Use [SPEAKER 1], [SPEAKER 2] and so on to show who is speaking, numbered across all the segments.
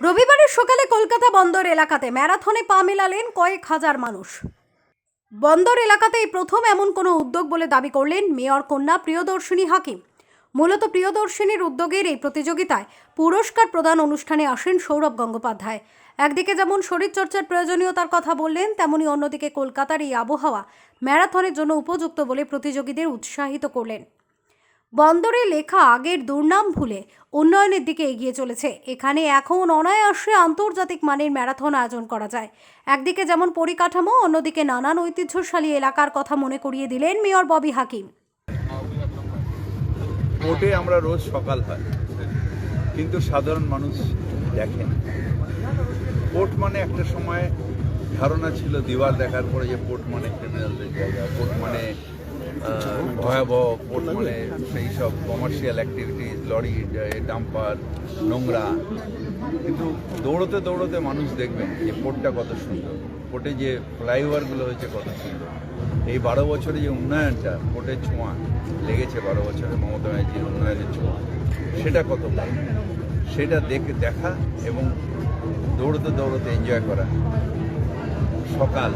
[SPEAKER 1] রবিবারের সকালে কলকাতা বন্দর এলাকাতে ম্যারাথনে পা মেলালেন কয়েক হাজার মানুষ। বন্দর এলাকাতে এই প্রথম এমন কোনো উদ্যোগ বলে দাবি করলেন মেয়র কন্যা প্রিয়দর্শিনী হাকিম। মূলত প্রিয়দর্শিনীর উদ্যোগের এই প্রতিযোগিতায় পুরস্কার প্রদান অনুষ্ঠানে আসেন সৌরভ গঙ্গোপাধ্যায়। একদিকে যেমন শরীরচর্চার প্রয়োজনীয়তার কথা বললেন, তেমনি অন্যদিকে কলকাতার এই আবহাওয়া ম্যারাথনের জন্য উপযুক্ত বলে প্রতিযোগীদের উৎসাহিত করলেন। বন্দরে লেখা আগের দুর্নাম ভুলে উন্নয়নের দিকে এগিয়ে চলেছে। এখানে এখন অনায়াসে আন্তর্জাতিক মানের ম্যারাথন আয়োজন করা যায়। একদিকে যেমন পরিকাঠামো, অন্যদিকে নানান ঐতিহ্যশালী এলাকার কথা মনে করিয়ে দিলেন মেয়র ববি হাকিম।
[SPEAKER 2] কোর্টে আমরা রোজ সকাল হয়, কিন্তু সাধারণ মানুষ দেখেন কোর্ট মানে একটা সময় ধারণা ছিল, দিওয়ার দেখার পরে যে কোর্ট মানে ক্রিমিনালদের জায়গা কোর্ট মানে ভয়াবহ মানে সেই সব কমার্শিয়াল অ্যাক্টিভিটিস লরি ডাম্পার নোংরা। কিন্তু দৌড়তে দৌড়তে মানুষ দেখবেন যে কোর্টটা কত সুন্দর। কোর্টে যে ফ্লাইওভারগুলো হয়েছে কত সুন্দর। এই বারো বছরে যে উন্নয়নটা কোর্টের ছোঁয়া, লেগেছে বারো বছরে মমতা ব্যানার্জির উন্নয়নের ছোঁয়া। সেটা কত বড়? সেটা দেখে দেখা এবং দৌড়তে দৌড়তে এনজয় করা। সকাল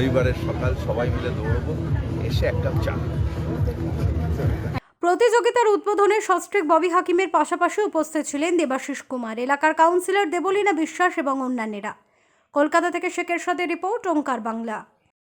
[SPEAKER 2] রবিবারের সকাল সবাই মিলে দৌড়বো, এসে এক কাপ চা।
[SPEAKER 1] প্রতিযোগিতার উদ্বোধনে সস্ত্রিক ববি হাকিমের পাশাপাশি উপস্থিত ছিলেন দেবাশিস কুমার, এলাকার কাউন্সিলর দেবলীনা বিশ্বাস এবং অন্যান্যরা। কলকাতা থেকে শেখের সাথে রিপোর্ট, ওঙ্কার বাংলা।